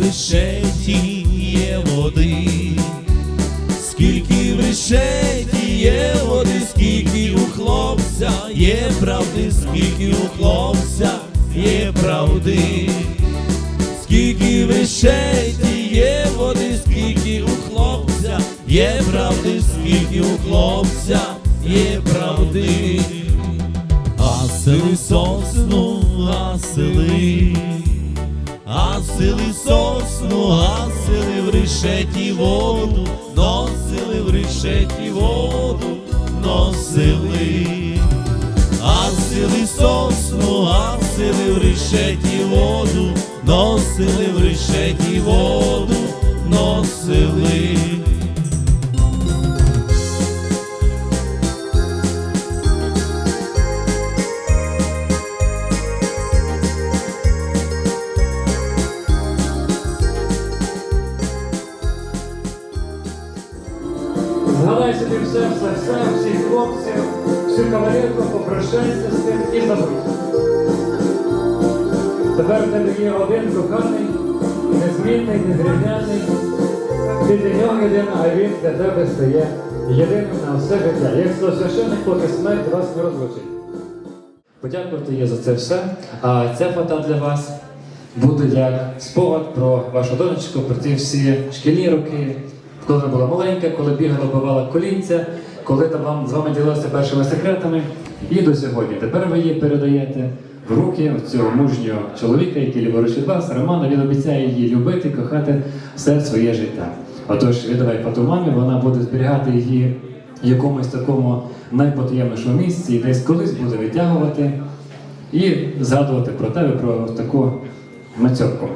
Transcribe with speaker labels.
Speaker 1: в решеті є води, скільки в решеті є води, скільки у хлопця є правди, скільки у хлопця є правди, скільки в решеті є води, скільки у хлопця є правди, скільки у хлопця є правди. Гасили сосну, гасили, гасили сосну, гасили в решеті воду, носили в решеті воду, носили, гасили сосну, гасили в решеті воду, носили в решеті воду, носили.
Speaker 2: Згадай все, все, все, всіх хлопців, всю кавалерку, попрощайся з тим і забудь. Тепер в тебе є один коханий, незмінний, незрівняний. Ти для нього єдина, а він для тебе стає єдиним на все життя. Як священник, поки смерть вас не розлучить. Подякувати є за це все. А ця фото для вас буде як спогад про вашу донечку, про ті всі шкільні роки, коли вона була маленька, коли бігала, бивала колінця, коли там вам з вами ділилася першими секретами. І до сьогодні. Тепер ви її передаєте в руки цього мужнього чоловіка, який ліворуч від вас, Романа. Він обіцяє її любити, кохати все своє життя. Отож, віддавай фото мамі, вона буде зберігати її в якомусь такому найпотаємнішому місці, десь колись буде витягувати і згадувати про тебе, про таку мацьорку.